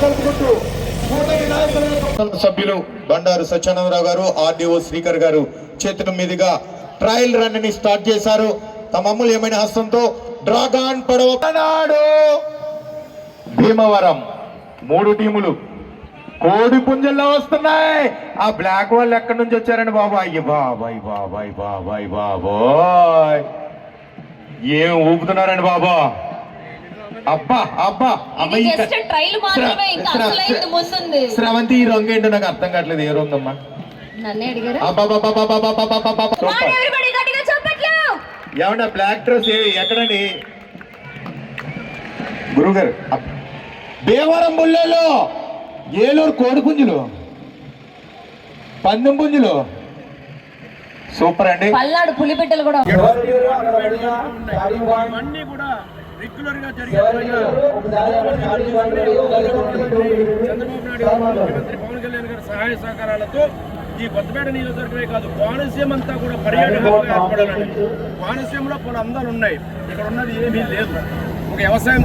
జరుపుకుంటూ కూటమి సభ్యులు బండారు సత్యానందరావు గారు ఆర్డీఓ శ్రీకర్ గారు చేతుల మీదుగా ట్రయల్ రన్ని స్టార్ట్ చేశారు. తమ అమూల్యమైన హస్తంతో డ్రాగాన్ పడవ భీమవరం మూడు టీములు కోడి పుంజల్లో వస్తున్నాయి. ఆ బ్లాక్ వాళ్ళు ఎక్కడి నుంచి వచ్చారండి బాబా అయ్య బాబాయ్ బాబాయ్ బాబాయ్ బాబోయ్. ఏం ఊపుతున్నారండి బాబా? అబ్బా అబ్బా ముందుంది. స్రవంతి ఈ రంగు ఏంటో నాకు అర్థం కావట్లేదు ఏ రంగు అమ్మా? ఏమన్నా బ్లాక్ డ్రెస్ ఎక్కడండి? గురుగారు భీమవరం బుల్లెలు ఏలూరు కోడి పుంజులు పందెం పుంజులు. సూపర్ అండి. పల్నాడు పులిపిట్టలు కూడా రెగ్యులర్గా జరిగే చంద్రబాబు నాయుడు ముఖ్యమంత్రి పవన్ కళ్యాణ్ గారి సహాయ సహకారాలతో ఈ కొత్తపేట నియోజకవర్గమే కాదు కోనసీమ అంతా కూడా పర్యాటకంగా ఏర్పడాలండి కోనసీమలో పలు అందాలు ఉన్నాయి. ఇక్కడ ఉన్నది ఏమీ లేదు. ఒక వ్యవసాయం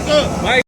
Michael. Mike.